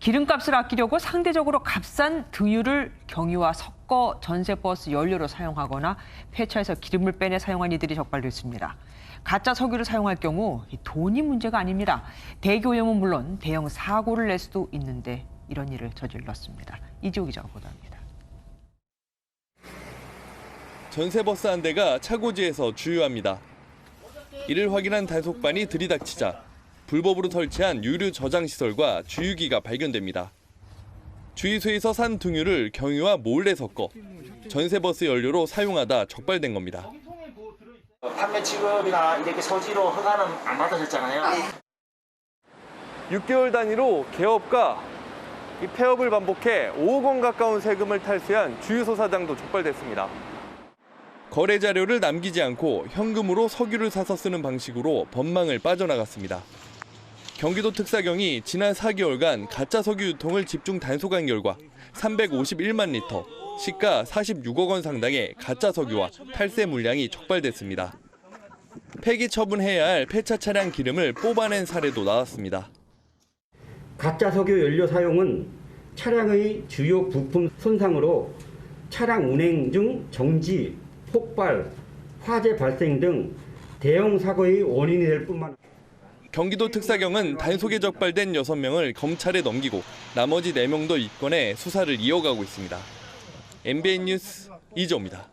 기름값을 아끼려고 상대적으로 값싼 등유를 경유와 섞어 전세버스 연료로 사용하거나 폐차해서 기름을 빼내 사용한 이들이 적발됐습니다. 가짜 석유를 사용할 경우 이 돈이 문제가 아닙니다. 대기오염은 물론 대형 사고를 낼 수도 있는데 이런 일을 저질렀습니다. 이지호 기자가 보도합니다. 전세버스 한 대가 차고지에서 주유합니다. 이를 확인한 단속반이 들이닥치자 불법으로 설치한 유류 저장 시설과 주유기가 발견됩니다. 주유소에서 산 등유를 경유와 몰래 섞어 전세버스 연료로 사용하다 적발된 겁니다. 판매 취급이나 이렇게 소지로 허가는 안 받으셨잖아요. 6개월 단위로 개업과 이 폐업을 반복해 5억 원 가까운 세금을 탈세한 주유소 사장도 적발됐습니다. 거래 자료를 남기지 않고 현금으로 석유를 사서 쓰는 방식으로 법망을 빠져나갔습니다. 경기도 특사경이 지난 4개월간 가짜 석유 유통을 집중 단속한 결과 351만 리터, 시가 46억 원 상당의 가짜 석유와 탈세 물량이 적발됐습니다. 폐기 처분해야 할 폐차 차량 기름을 뽑아낸 사례도 나왔습니다. 가짜 석유 연료 사용은 차량의 주요 부품 손상으로 차량 운행 중 정지, 폭발, 화재 발생 등 대형 사고의 원인이 될 뿐만 경기도 특사경은 단속에 적발된 6명을 검찰에 넘기고 나머지 4명도 입건해 수사를 이어가고 있습니다. MBN 뉴스 이조입니다.